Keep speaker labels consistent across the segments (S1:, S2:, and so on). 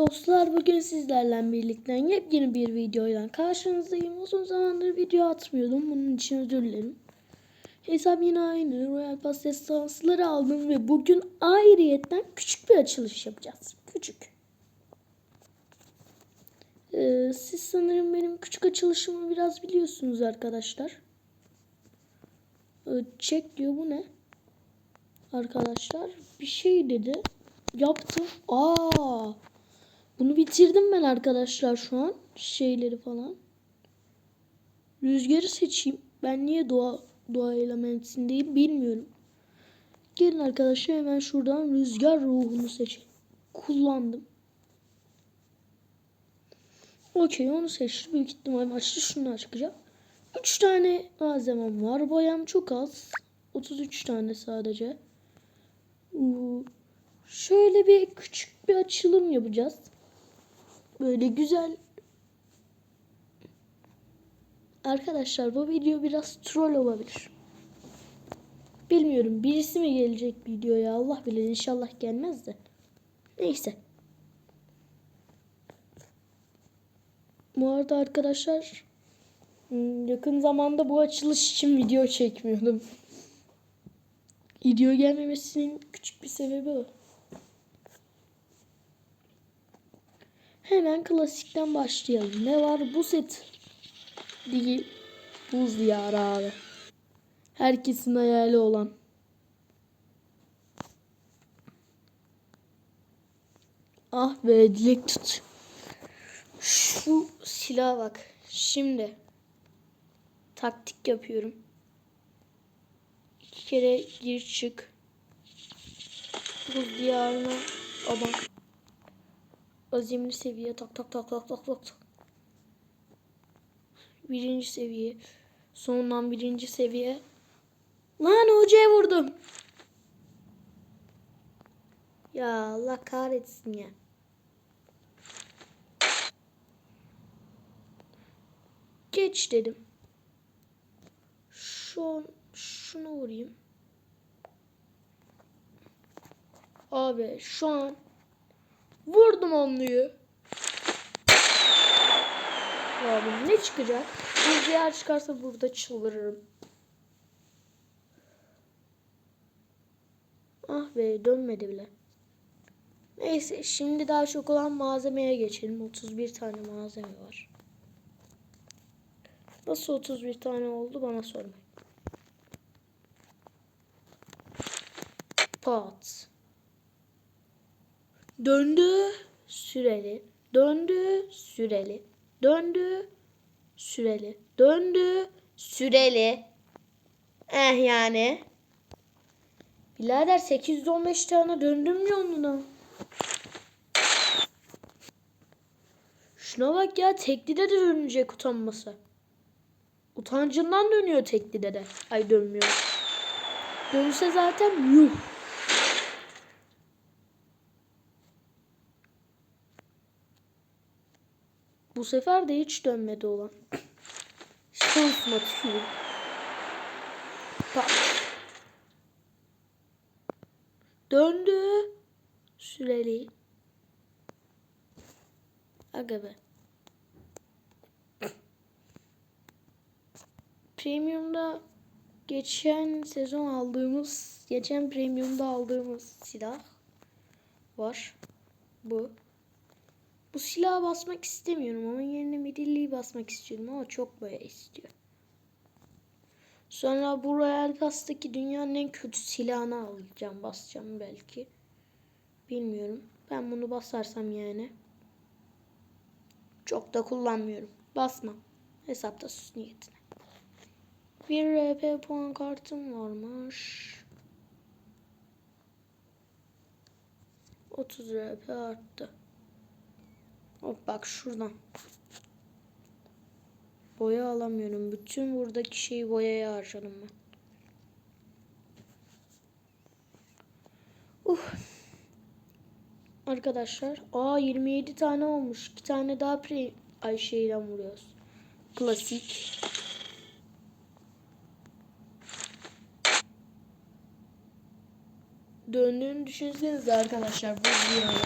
S1: Dostlar bugün sizlerle birlikte yepyeni bir videoyla karşınızdayım. Uzun zamandır video atmıyordum. Bunun için özür dilerim. Hesap yine aynı. Royal Pass destansları aldım ve bugün ayrıyetten küçük bir açılış yapacağız. Küçük. Ee, siz sanırım benim küçük açılışımı biraz biliyorsunuz arkadaşlar. Ee, diyor bu ne? Arkadaşlar bir şey dedi. Yaptım. Aa! Bunu bitirdim ben arkadaşlar şu an. Şeyleri falan. Rüzgarı seçeyim. Ben niye doğa doğa elementindeyim bilmiyorum. Gelin arkadaşlar hemen şuradan rüzgar ruhunu seçelim. Kullandım. Okey onu seçtim. Büyük ihtimal başta şunlar çıkacak. 3 tane malzemem var. Boyam çok az. 33 tane sadece. Şöyle bir küçük bir açılım yapacağız. Böyle güzel. Arkadaşlar bu video biraz troll olabilir. Bilmiyorum birisi mi gelecek videoya Allah bilir inşallah gelmez de. Neyse. Bu arada arkadaşlar hmm, yakın zamanda bu açılış için video çekmiyordum. Video gelmemesinin küçük bir sebebi o. Hemen klasikten başlayalım. Ne var? Bu set değil. Buz diyarı abi. Herkesin hayali olan. Ah be dilek tut. Şu silah bak. Şimdi taktik yapıyorum. İki kere gir çık. Buz diyarına ama azimli seviye tak tak tak tak tak tak. Birinci seviye. Sondan birinci seviye. Lan hocaya vurdum. Ya Allah kahretsin ya. Geç dedim. Şu şunu vurayım. Abi şu an vurdum onluyu. Abi ne çıkacak? Yer çıkarsa burada çıldırırım. Ah be dönmedi bile. Neyse şimdi daha çok olan malzemeye geçelim. 31 tane malzeme var. Nasıl 31 tane oldu bana sormayın. Pat. Döndü süreli. Döndü süreli. Döndü süreli. Döndü süreli. Eh yani. Birader 815 tane döndüm yoluna. Şuna bak ya teklide de dönecek utanması. Utancından dönüyor teklide de. Ay dönmüyor. Dönse zaten yuh. Bu sefer de hiç dönmedi olan. Şansıma tükürüm. Bak. Döndü. Süreli. Aga be. Premium'da geçen sezon aldığımız, geçen Premium'da aldığımız silah var. Bu. Bu silaha basmak istemiyorum. Onun yerine midilliyi basmak istiyorum ama çok boya istiyor. Sonra bu Royal Pass'taki dünyanın en kötü silahını alacağım. Basacağım belki. Bilmiyorum. Ben bunu basarsam yani. Çok da kullanmıyorum. Basmam. Hesapta sus niyetine. Bir RP puan kartım varmış. 30 RP arttı. Hop bak şuradan. Boya alamıyorum. Bütün buradaki şeyi boyaya harcadım ben. Uh. Arkadaşlar. Aa 27 tane olmuş. 2 tane daha pre ay şeyden vuruyoruz. Klasik. Döndüğünü düşünsenize arkadaşlar. Bu diyarı.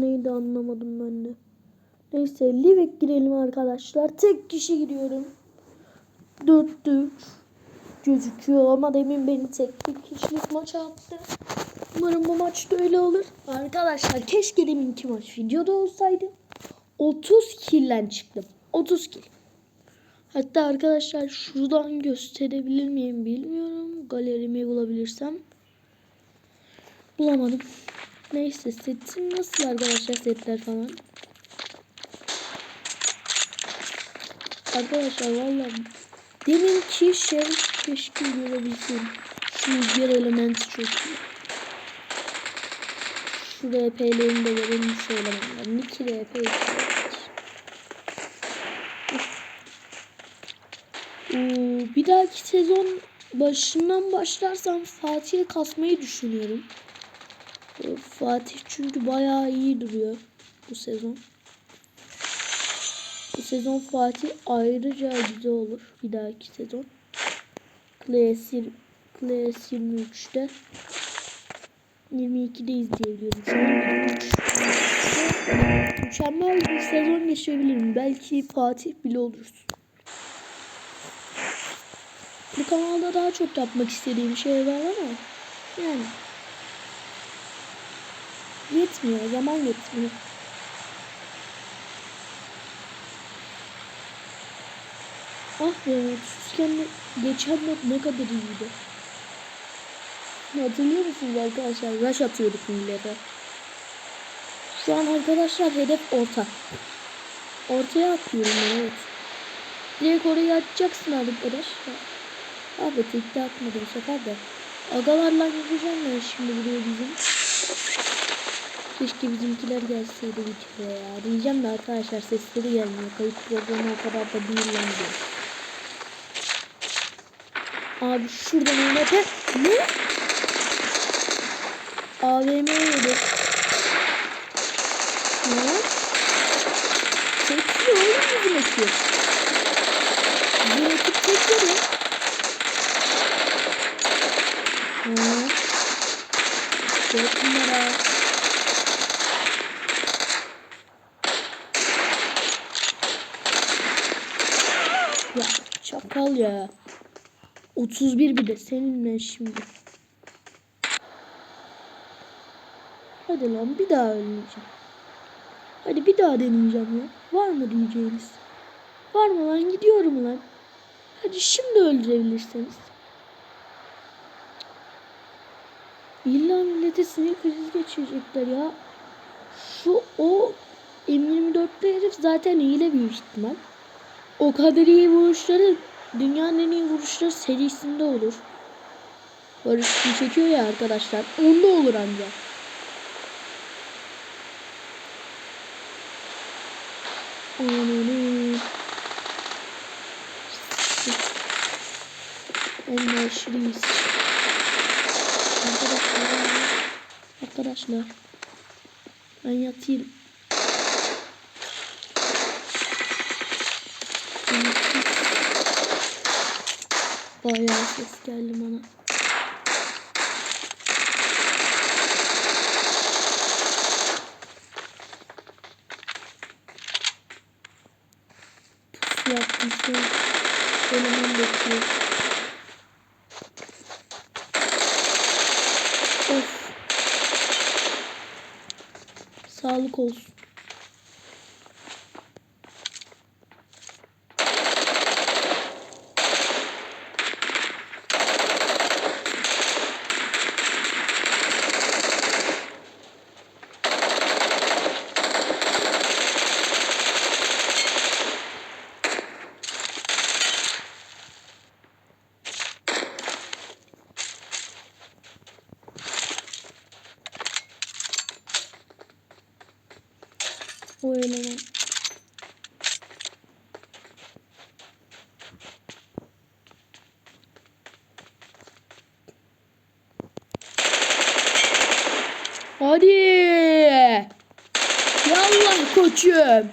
S1: Neydi anlamadım ben de. Neyse Livik girelim arkadaşlar. Tek kişi giriyorum. Dörtte üç gözüküyor ama demin beni tek bir kişilik maça attı. Umarım bu maçta öyle olur. Arkadaşlar keşke deminki maç videoda olsaydı. 30 killen çıktım. 30 kill. Hatta arkadaşlar şuradan gösterebilir miyim bilmiyorum. Galerimi bulabilirsem. Bulamadım. Neyse setim nasıl arkadaşlar setler falan. Arkadaşlar vallahi deminki şey keşke görebilsem. Şu rüzgar elementi çok iyi. Şu RP'lerini de verelim şöyle ben. 2 RP 2 Bir dahaki sezon başından başlarsam Fatih'e kasmayı düşünüyorum. Fatih çünkü bayağı iyi duruyor bu sezon. Bu sezon Fatih ayrıca güzel olur bir dahaki sezon. Class, yir- Class 23'te 22'de izleyebiliyorum. Şu an 23. Mükemmel bir sezon geçirebilirim. Belki Fatih bile oluruz. Bu kanalda daha çok yapmak istediğim şey var ama yani yetmiyor, zaman yetmiyor. Ah be, mutsuzken de geçen mod ne kadar iyiydi. Hatırlıyor musunuz arkadaşlar? Rush atıyorduk millete. Şu an arkadaşlar hedef orta. Ortaya atıyorum ben evet. Direkt oraya atacaksın arkadaş. Abi tekte atmadı bu sefer de. Agalarla gideceğim ben şimdi buraya bizim. Keşke bizimkiler gelseydi videoya ya. Diyeceğim de arkadaşlar sesleri gelmiyor. Kayıt programı o kadar da diyor. Abi şuradan oynatı. Ne? AVM yedi. Ne? Çekiyor bizim ekip. Bizim ekip çekiyor. Hı. Dört numara. Ya çakal ya. 31 bir de seninle şimdi. Hadi lan bir daha ölmeyeceğim. Hadi bir daha deneyeceğim ya. Var mı diyeceğiniz? Var mı lan gidiyorum lan. Hadi şimdi öldürebilirsiniz. İlla millete sinir krizi geçirecekler ya. Şu o M24'te herif zaten hile büyük ihtimal. O kadar iyi vuruşları dünyanın en iyi vuruşları serisinde olur. Barış Gün çekiyor ya arkadaşlar. Onda olur ancak. En aşırıyız. Arkadaşlar. Arkadaşlar. Ben yatayım. Bayağı ses geldi bana. Şu an. Eleman bekliyor. Of. Sağlık olsun. O. Hadi. Yallah koçum.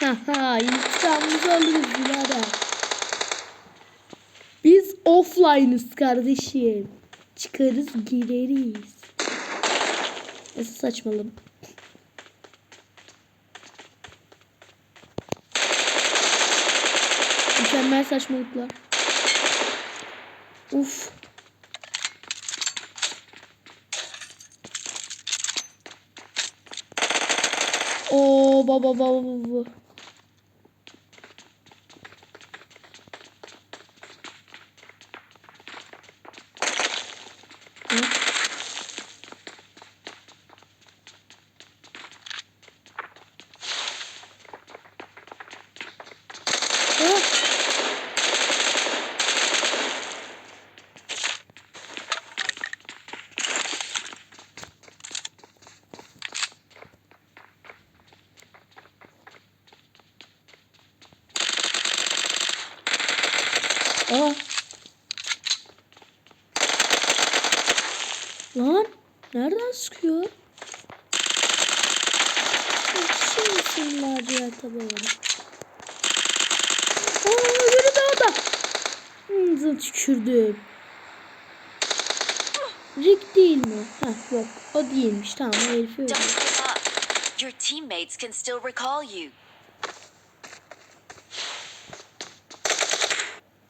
S1: Haha intikamımızı alırız birader. Biz offline'ız kardeşim. Çıkarız gireriz. Nasıl saçmalım? Mükemmel saçmalıklar. Uf. Oo baba baba baba. Hı? Ah! Aa. Lan nereden sıkıyor? Şimdi diğer tabi olur. Aa öbürü de orada. Hınzı tükürdüm. Rick değil mi? Heh yok o değilmiş tamam herifi öldü.
S2: Don't give up. Your teammates can still recall you.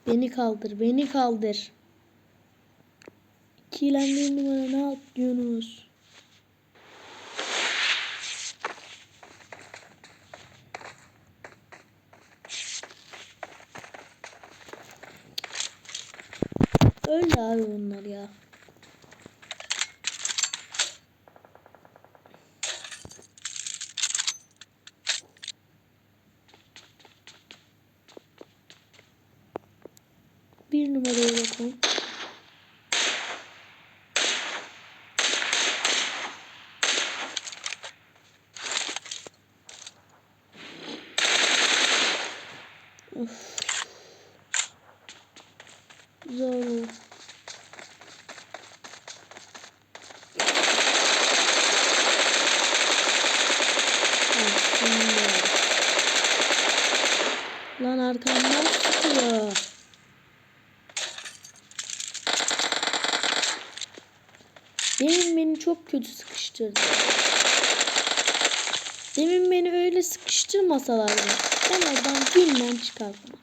S1: Beni kaldır beni kaldır. İkilendiğim numara ne yapıyorsunuz? Öyle abi onlar ya. Bir numaraya bakalım. Of. Zor. Aslında. Lan arkamdan sıkıyor. Demin beni çok kötü sıkıştırdı. Demin beni öyle sıkıştırmasalardı ben oradan günden çıkardım.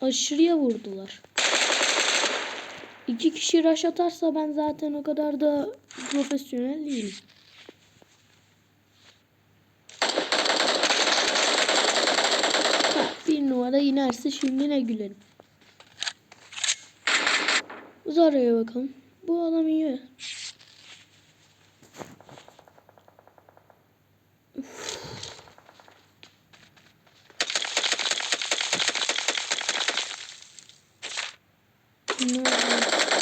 S1: Aşırıya vurdular. İki kişi rush atarsa ben zaten o kadar da profesyonel değilim. Ha, bir numara inerse şimdi ne gülerim. Zara'ya bakalım. Bu adam iyi. Ne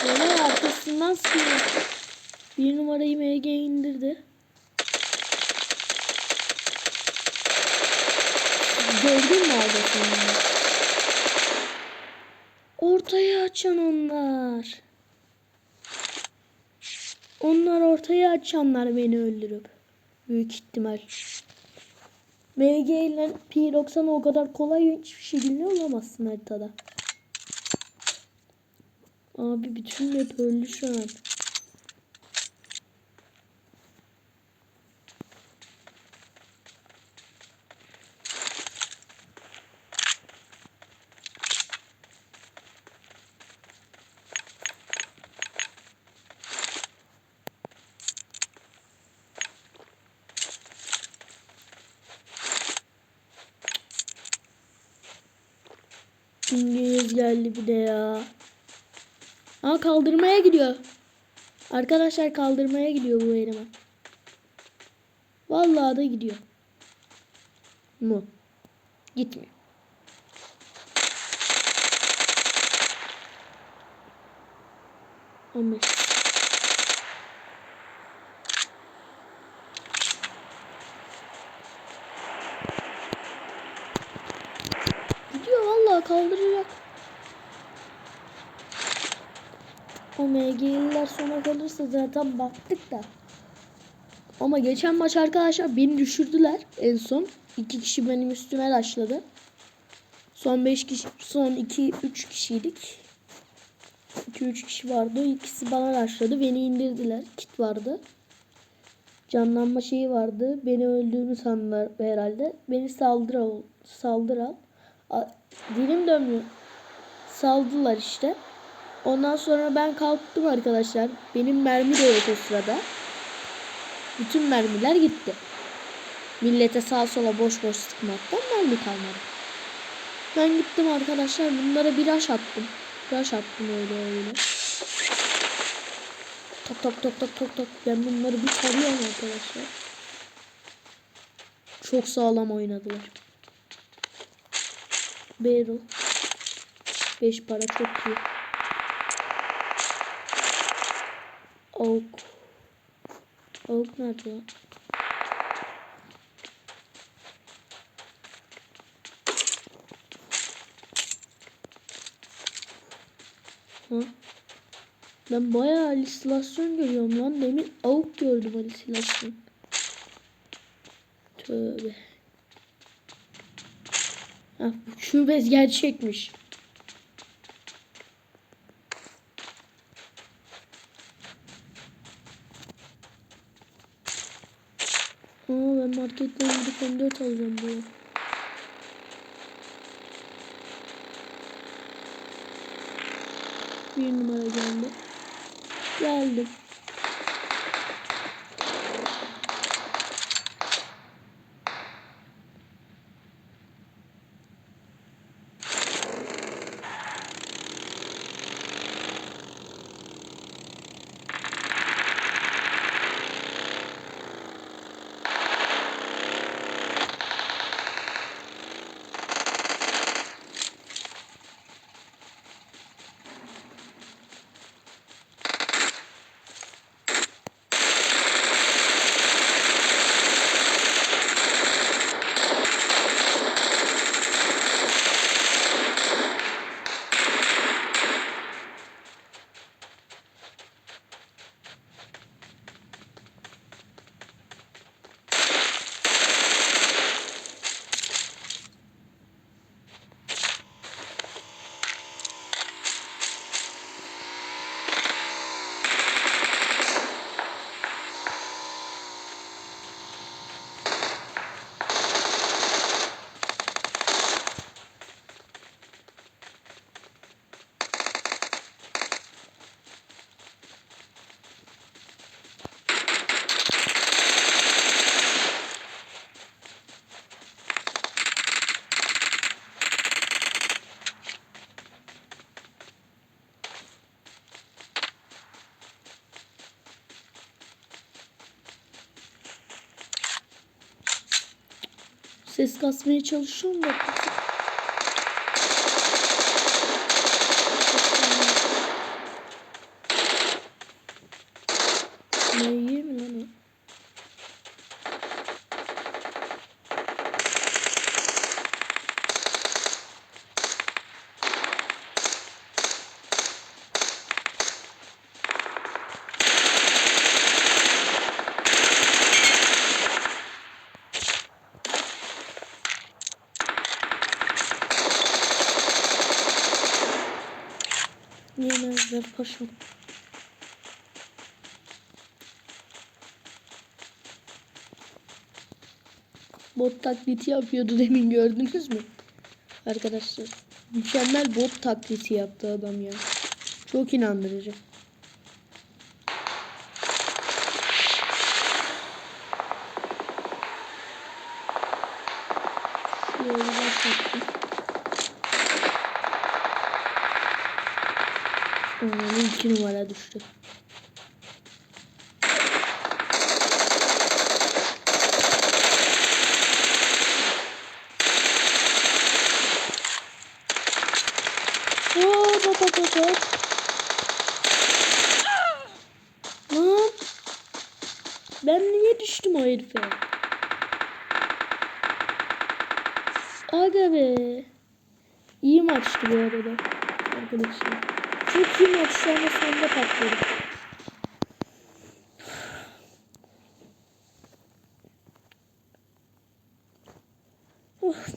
S1: Böyle arkasından sıkıyor. Bir numarayı MG indirdi. Gördün mü arkasını? Ortaya açan onlar. Onlar ortaya açanlar beni öldürüp. Büyük ihtimal. MG ile P90 o kadar kolay hiçbir şekilde olamazsın haritada. Abi bütün map öldü şu an. Geldi bir de ya. Aa kaldırmaya gidiyor. Arkadaşlar kaldırmaya gidiyor bu eleman. Vallahi da gidiyor. Mu. Gitmiyor. Ama gidiyor vallahi kaldıracak. O MG'liler sona kalırsa zaten baktık da. Ama geçen maç arkadaşlar beni düşürdüler en son. iki kişi benim üstüme başladı. Son 5 kişi, son 2 3 kişiydik. 2-3 kişi vardı. İkisi bana rushladı. Beni indirdiler. Kit vardı. Canlanma şeyi vardı. Beni öldüğünü sandılar herhalde. Beni saldır al. Saldır al. Dilim dönmüyor. Saldılar işte. Ondan sonra ben kalktım arkadaşlar. Benim mermi de yok o sırada. Bütün mermiler gitti. Millete sağa sola boş boş sıkmaktan mermi kalmadı. Ben gittim arkadaşlar bunlara bir rush attım. Rush attım öyle öyle. Tok tok tok tok tok tok. Ben bunları bir tarıyorum arkadaşlar. Çok sağlam oynadılar. Barrel. 5 para çok iyi. Oak. Oak nerede lan? Ha? Ben bayağı halüsinasyon görüyorum lan. Demin avuk gördüm halüsinasyon. Tövbe. Ha, bu şubez gerçekmiş. Aa, ben marketten gidip 14 alacağım bu. Bir numara geldi. Geldim. Ses kasmaya çalışıyorum da. Yemezler paşam. Bot taklidi yapıyordu demin gördünüz mü? Arkadaşlar. Mükemmel bot taklidi yaptı adam ya. Çok inandırıcı. Şöyle başlattım. Aa, iki numara düştü. Hop hop hop hop hop. Lan. Ben niye düştüm o herife? Aga be. İyi maçtı bu arada. Arkadaşlar. Çok iyi maç anda sonunda patladı. Of,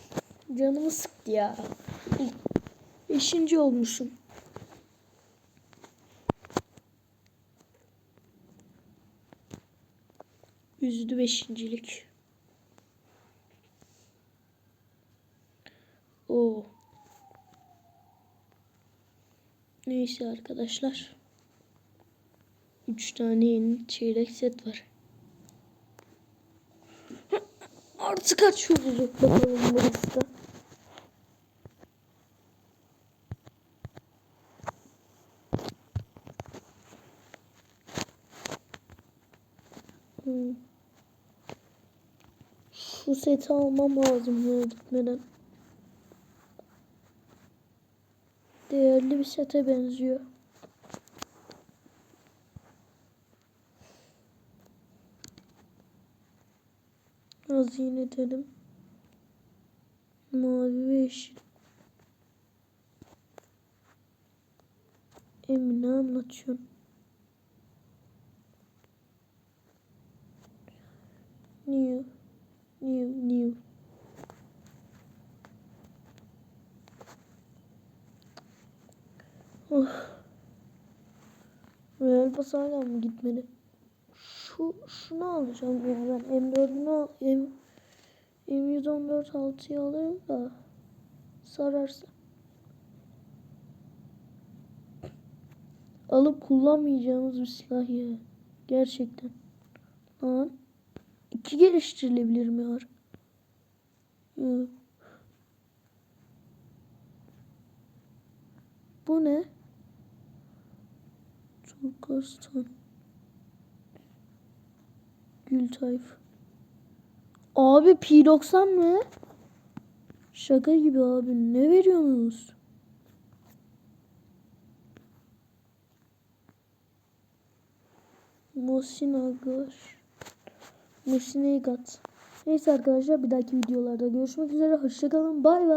S1: canımı sıktı ya. Beşinci olmuşum. Yüzde beşincilik. Oo. Neyse arkadaşlar. Üç tane yeni çeyrek set var. Artık olacak bakalım burası da. Hmm. Şu seti almam lazım ya gitmeden. Değerli bir sete benziyor. Hazine dedim. Mavi ve yeşil. Emine anlatıyorsun. New. New, new. Oh. Real hala mı gitmedi? Şu, şunu alacağım ya ben M4'ünü al, M, M114 6'yı alırım da sararsa. Alıp kullanmayacağımız bir silah ya. Gerçekten. Lan. İki geliştirilebilir mi var? Bu ne? Turkastan. Gül tayf. Abi P90 mı? Şaka gibi abi. Ne veriyorsunuz? Musin Agar. Musin Egat. Neyse arkadaşlar bir dahaki videolarda görüşmek üzere. Hoşçakalın. Bay bay.